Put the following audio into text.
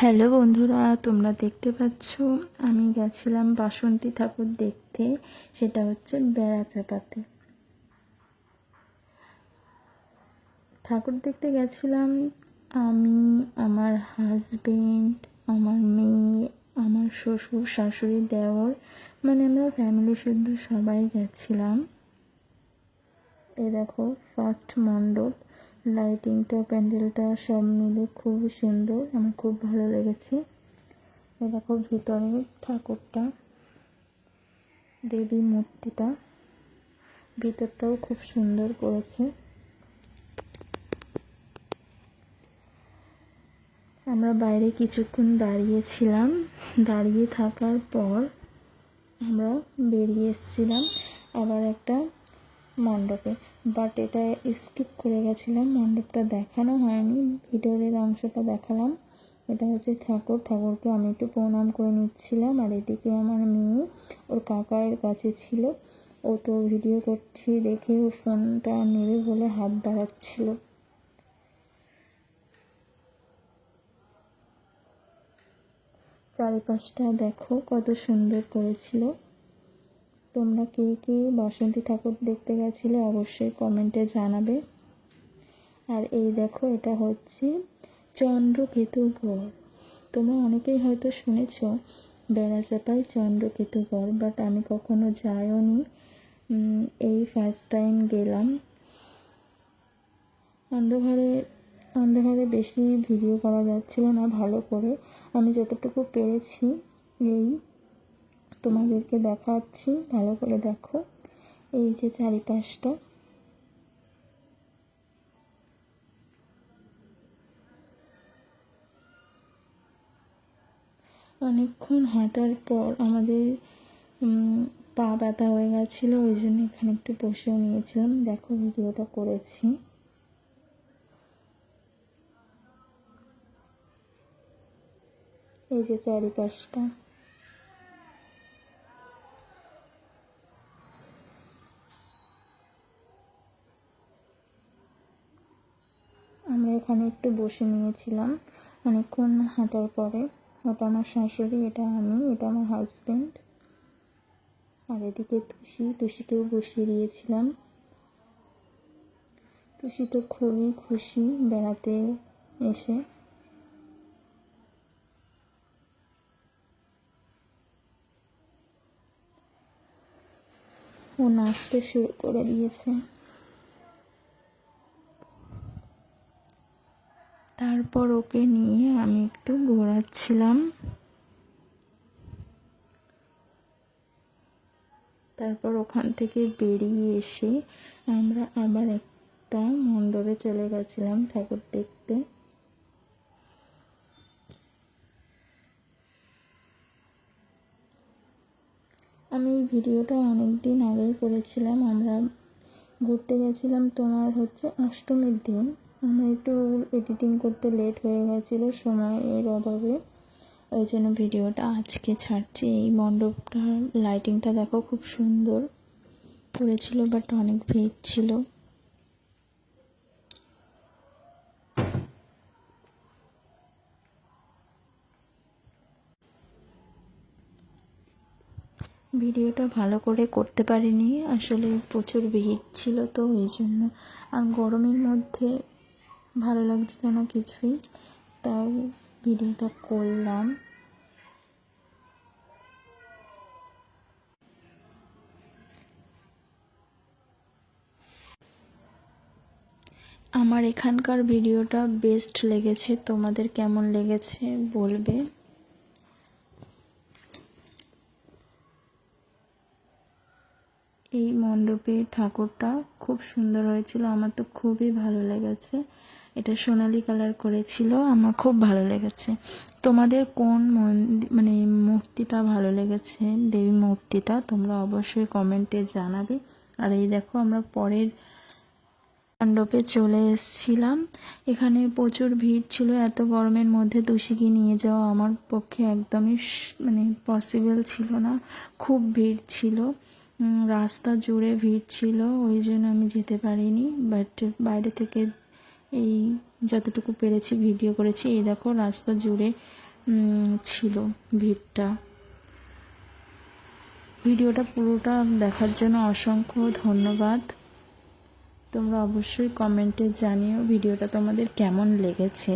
Hello বন্ধুরা, তোমরা দেখতে পাচ্ছ, আমি গেছিলাম বাসন্তী ঠাকুর দেখতে, সেটা হচ্ছে বেড়া চাপাতে ঠাকুর দেখতে গেছিলাম, আমি, আমার হাজবেন্ড আমার মেয়ে, আমার শ্বশুর, শাশুড়ি, দেওর মানে আমরা ফ্যামিলি শুদ্ধ সবাই গেছিলাম। এ দেখো ফার্স্ট মণ্ডপ। লাইটিংটা প্যান্ডেলটা সব মিলে খুব সুন্দর, আমার খুব ভালো লেগেছে। দেখো ভিতরে ঠাকুরটা দেবী মূর্তিটা, ভিতরটাও খুব সুন্দর করেছে। আমরা বাইরে কিছুক্ষণ দাঁড়িয়েছিলাম, দাঁড়িয়ে থাকার পর আমরা বেরিয়ে এসেছিলাম আবার একটা মণ্ডপে। বাট এটা স্কিপ করে গেছিলাম, মণ্ডপটা দেখানো হয়নি, ভিতরের অংশটা দেখালাম। এটা হচ্ছে ঠাকুর, ঠাকুরকে আমি একটু প্রণাম করে নিচ্ছিলাম, আর এদিকে আমার মেয়ে, ওর কাকায়ের কাছে ছিল। ও তো ভিডিও করছি দেখে ও ফোনটা নেবে বলে হাত বাড়াচ্ছিল। চারিপাশটা দেখো কত সুন্দর করেছিল। তোমরা কে কে বাসন্তী ঠাকুর দেখতে গেছিলে অবশ্যই কমেন্টে জানাবে। আর এই দেখো, এটা হচ্ছে চন্দ্রকেতু গড় তোমরা অনেকেই হয়তো শুনেছ, বেড়াচাপায় চন্দ্রকেতু গড় বাট আমি কখনো যাইও নি এই ফার্স্ট টাইম গেলাম। অন্ধকারে অন্ধকারে বেশি ভিডিও করা যাচ্ছিল না, ভালো করে। আমি যতটুকু পেরেছি, এই তোমাদেরকে দেখাচ্ছি, ভালো করে দেখো। এই যে চারিপাশটা। অনেকক্ষণ হাঁটার পর আমাদের পা ব্যথা হয়ে গেছিল, ওই জন্য এখানে একটু বসেও নিয়েছিলাম। দেখো ভিডিওটা করেছি। এই যে চারিপাশটা। আমরা এখানে একটু বসে নিয়েছিলাম অনেকক্ষণ হাঁটার পরে। ওটা আমার শাশুড়ি, এটা আমি, এটা আমার হাজব্যান্ড আর এদিকে তুষি, তুষিকেও বসিয়ে দিয়েছিলাম। তুষি তো খুবই খুশি বেড়াতে এসে। ও নাচতে শুরু করে দিয়েছে। তারপর ওকে নিয়ে আমি একটু ঘোরাচ্ছিলাম। তারপর ওখান থেকে বেরিয়ে এসে আমরা আবার একটা মণ্ডপে চলে গেছিলাম ঠাকুর দেখতে। আমি এই ভিডিওটা অনেক দিন আগেই করেছিলাম, আমরা ঘুরতে গেছিলাম তোমার হচ্ছে অষ্টমীর দিন। আমার একটু এডিটিং করতে লেট হয়ে গেছিল সময়ের অভাবে। ওই জন্য ভিডিওটা আজকে ছাড়ছি। এই মণ্ডপটা লাইটিংটা দেখো খুব সুন্দর করেছিল বাট অনেক ভিড় ছিল। ভিডিওটা ভালো করে করতে পারিনি, আসলে প্রচুর ভিড় ছিল তো, ওই জন্য। আর গরমের মধ্যে ভালো লাগছিল না কিছুই। তাই ভিডিওটা করলাম। আমার এখানকার ভিডিওটা বেস্ট লেগেছে। তোমাদের কেমন লেগেছে বলবে? এই মণ্ডপে ঠাকুরটা খুব সুন্দর হয়েছিল। আমার তো খুবই ভালো লেগেছে। এটা সোনালি কালার করেছিল, আমার খুব ভালো লেগেছে। তোমাদের কোন মানে মূর্তিটা ভালো লেগেছে, দেবী মূর্তিটা, তোমরা অবশ্যই কমেন্টে জানাবে। আর এই দেখো, আমরা পরের মণ্ডপে চলে এসেছিলাম। এখানে প্রচুর ভিড় ছিল, এত গরমের মধ্যে তুষিকে নিয়ে যাওয়া আমার পক্ষে একদমই মানে পসিবল ছিল না। খুব ভিড় ছিল। রাস্তা জুড়ে ভিড় ছিল, ওই জন্য আমি যেতে পারিনি। বাট বাইরে থেকে এই যতটুকু পেরেছি, ভিডিও করেছি, এই দেখো রাস্তা জুড়ে ছিল ভিড়টা। ভিডিওটা পুরোটা দেখার জন্য অসংখ্য ধন্যবাদ। তোমরা অবশ্যই কমেন্টে জানিও ভিডিওটা তোমাদের কেমন লেগেছে।